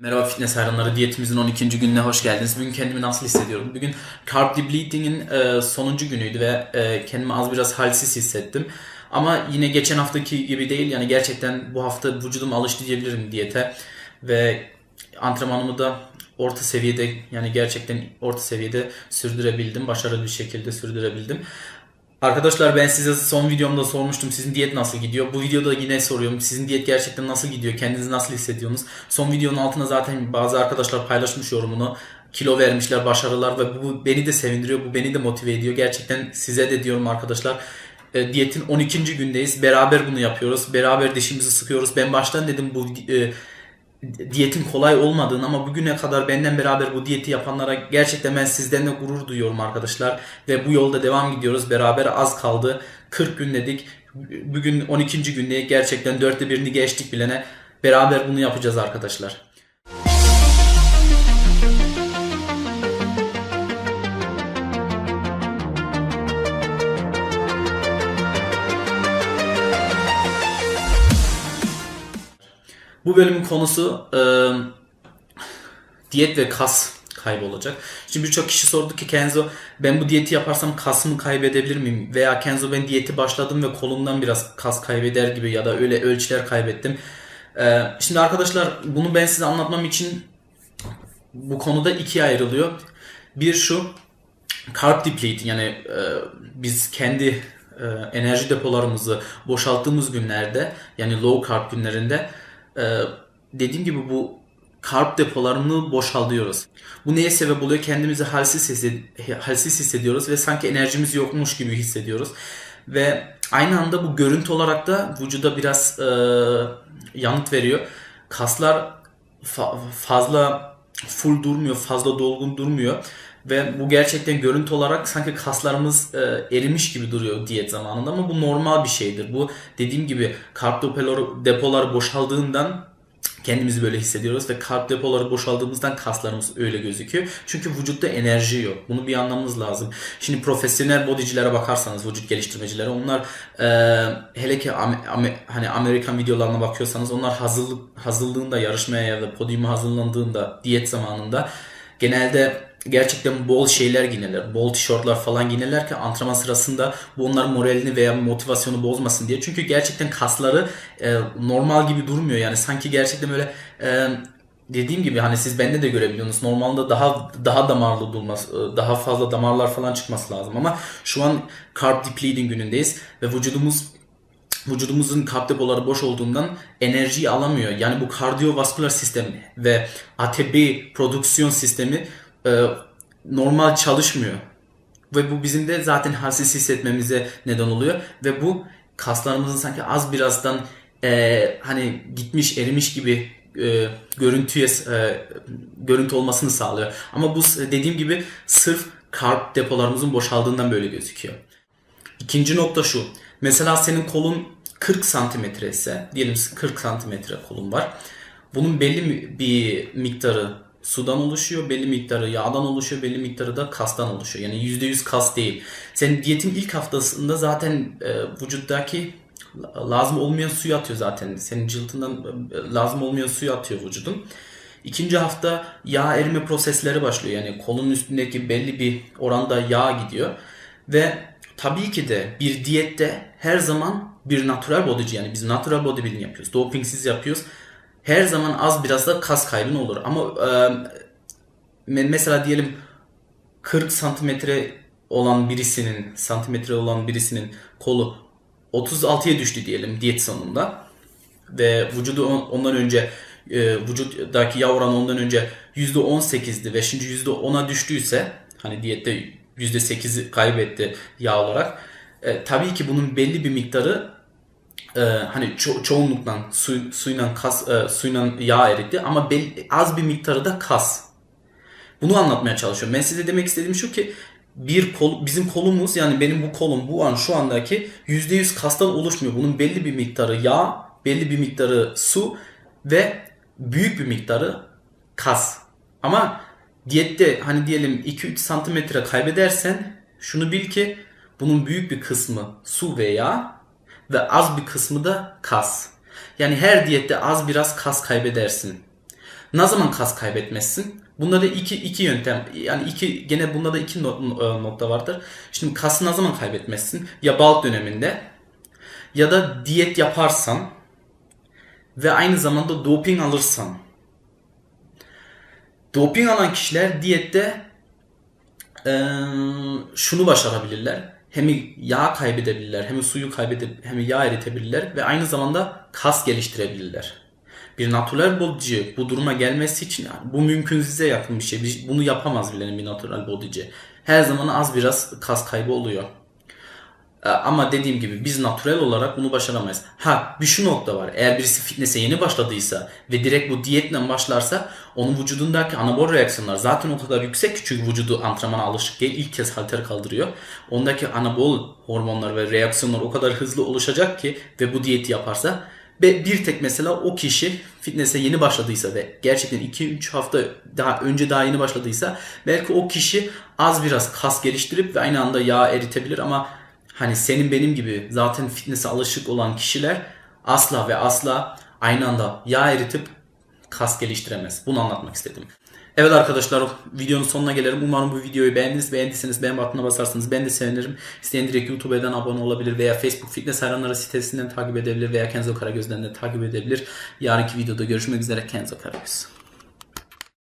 Merhaba fitness hayranları, diyetimizin 12. gününe hoş geldiniz. Bugün kendimi nasıl hissediyorum? Bugün carb depleting'in e, sonuncu günüydü ve e, kendimi az biraz halsiz hissettim. Ama yine geçen haftaki gibi değil yani gerçekten bu hafta vücudum alıştı diyebilirim diyete ve antrenmanımı da orta seviyede yani gerçekten orta seviyede sürdürebildim. Başarılı bir şekilde sürdürebildim. Arkadaşlar ben size son videomda sormuştum sizin diyet nasıl gidiyor. Bu videoda yine soruyorum. Sizin diyet gerçekten nasıl gidiyor? Kendinizi nasıl hissediyorsunuz? Son videonun altına zaten bazı arkadaşlar paylaşmış yorumunu. Kilo vermişler, başarılar ve bu beni de sevindiriyor. Bu beni de motive ediyor. Gerçekten size de diyorum arkadaşlar. E, diyetin 12. gündeyiz. Beraber bunu yapıyoruz. Beraber dişimizi sıkıyoruz. Ben baştan dedim bu e, diyetin kolay olmadığını ama bugüne kadar benden beraber bu diyeti yapanlara gerçekten ben sizden de gurur duyuyorum arkadaşlar. Ve bu yolda devam gidiyoruz. Beraber az kaldı. 40 gün dedik. Bugün 12. günde gerçekten dörtte birini geçtik bilene. Beraber bunu yapacağız arkadaşlar. Bu bölümün konusu e, diyet ve kas kaybı olacak. Şimdi birçok kişi sordu ki Kenzo ben bu diyeti yaparsam kasımı kaybedebilir miyim? Veya Kenzo ben diyeti başladım ve kolumdan biraz kas kaybeder gibi ya da öyle ölçüler kaybettim. E, şimdi arkadaşlar bunu ben size anlatmam için bu konuda ikiye ayrılıyor. Bir şu carb depleting yani e, biz kendi e, enerji depolarımızı boşalttığımız günlerde yani low carb günlerinde ee, dediğim gibi bu karp depolarını boşaltıyoruz. Bu neye sebep oluyor? Kendimizi halsiz, hissed- halsiz hissediyoruz ve sanki enerjimiz yokmuş gibi hissediyoruz. Ve aynı anda bu görüntü olarak da vücuda biraz e, yanıt veriyor. Kaslar fa- fazla full durmuyor, fazla dolgun durmuyor. Ve bu gerçekten görüntü olarak sanki kaslarımız e, erimiş gibi duruyor diyet zamanında ama bu normal bir şeydir. Bu dediğim gibi karp depoları, depoları boşaldığından kendimizi böyle hissediyoruz ve karp depoları boşaldığımızdan kaslarımız öyle gözüküyor. Çünkü vücutta enerji yok. Bunu bir anlamamız lazım. Şimdi profesyonel bodycilere bakarsanız, vücut geliştirmecilere onlar e, hele ki Am- Am- hani Amerikan videolarına bakıyorsanız onlar hazırlık hazırlığında yarışmaya ya da podyuma hazırlandığında diyet zamanında genelde gerçekten bol şeyler giyinirler. Bol tişörtler falan giyinirler ki antrenman sırasında bu onların moralini veya motivasyonu bozmasın diye. Çünkü gerçekten kasları e, normal gibi durmuyor. Yani sanki gerçekten böyle e, dediğim gibi hani siz bende de görebiliyorsunuz. Normalde daha daha damarlı durması, daha fazla damarlar falan çıkması lazım ama şu an carb depleting günündeyiz ve vücudumuz vücudumuzun kalp depoları boş olduğundan enerjiyi alamıyor. Yani bu kardiyovasküler sistem ve ATP prodüksiyon sistemi e, normal çalışmıyor. Ve bu bizim de zaten halsiz hissetmemize neden oluyor. Ve bu kaslarımızın sanki az birazdan e, hani gitmiş erimiş gibi e, görüntüye e, görüntü olmasını sağlıyor. Ama bu dediğim gibi sırf karb depolarımızın boşaldığından böyle gözüküyor. İkinci nokta şu. Mesela senin kolun 40 santimetre ise diyelim 40 santimetre kolun var. Bunun belli bir miktarı sudan oluşuyor, belli miktarı yağdan oluşuyor, belli miktarı da kastan oluşuyor. Yani %100 kas değil. Senin diyetin ilk haftasında zaten e, vücuttaki lazım olmayan suyu atıyor zaten. Senin cıltından e, lazım olmayan suyu atıyor vücudun. İkinci hafta yağ erime prosesleri başlıyor. Yani kolun üstündeki belli bir oranda yağ gidiyor. Ve tabii ki de bir diyette her zaman bir natural bodyci yani biz natural bodybuilding yapıyoruz. Dopingsiz yapıyoruz. Her zaman az biraz da kas kaybın olur. Ama e, mesela diyelim 40 santimetre olan birisinin santimetre olan birisinin kolu 36'ya düştü diyelim diyet sonunda ve vücudu ondan önce e, vücuttaki yağ oranı ondan önce %18'di ve şimdi %10'a düştüyse hani diyette %8'i kaybetti yağ olarak. E, tabii ki bunun belli bir miktarı e, hani ço- çoğunlukla su, suyla kas e, suyla yağ eritti ama belli, az bir miktarı da kas. Bunu anlatmaya çalışıyorum. Ben size demek istediğim şu ki bir kol, bizim kolumuz yani benim bu kolum bu an şu andaki %100 kastan oluşmuyor. Bunun belli bir miktarı yağ, belli bir miktarı su ve büyük bir miktarı kas. Ama diyette hani diyelim 2-3 santimetre kaybedersen şunu bil ki bunun büyük bir kısmı su ve yağ ve az bir kısmı da kas. Yani her diyette az biraz kas kaybedersin. Ne zaman kas kaybetmezsin? Bunda da iki, iki yöntem yani iki gene bunda da iki no- e, nokta vardır. Şimdi kası ne zaman kaybetmezsin? Ya bulk döneminde ya da diyet yaparsan ve aynı zamanda doping alırsan. Doping alan kişiler diyette eee, şunu başarabilirler. Hem yağ kaybedebilirler, hem suyu kaybedip hem yağ eritebilirler ve aynı zamanda kas geliştirebilirler. Bir natural bodyci bu duruma gelmesi için yani bu mümkünsüze yakın bir şey. Bunu yapamaz bilen bir natural bodyci. Her zaman az biraz kas kaybı oluyor. Ee, Ama dediğim gibi biz natural olarak bunu başaramayız. Ha bir şu nokta var. Eğer birisi fitness'e yeni başladıysa ve direkt bu diyetle başlarsa onun vücudundaki anabol reaksiyonlar zaten o kadar yüksek çünkü vücudu antrenmana alışık değil. ilk kez halter kaldırıyor. Ondaki anabol hormonlar ve reaksiyonlar o kadar hızlı oluşacak ki ve bu diyeti yaparsa ve bir tek mesela o kişi fitness'e yeni başladıysa ve gerçekten 2-3 hafta daha önce daha yeni başladıysa belki o kişi az biraz kas geliştirip ve aynı anda yağ eritebilir ama hani senin benim gibi zaten fitness'e alışık olan kişiler asla ve asla aynı anda yağ eritip kas geliştiremez. Bunu anlatmak istedim. Evet arkadaşlar videonun sonuna gelelim. Umarım bu videoyu beğendiniz. Beğendiyseniz beğen butonuna basarsanız ben de sevinirim. İsteyen direkt YouTube'dan abone olabilir veya Facebook Fitness Hayranları sitesinden takip edebilir veya Kenzo Karagöz'den de takip edebilir. Yarınki videoda görüşmek üzere Kenzo Karagöz.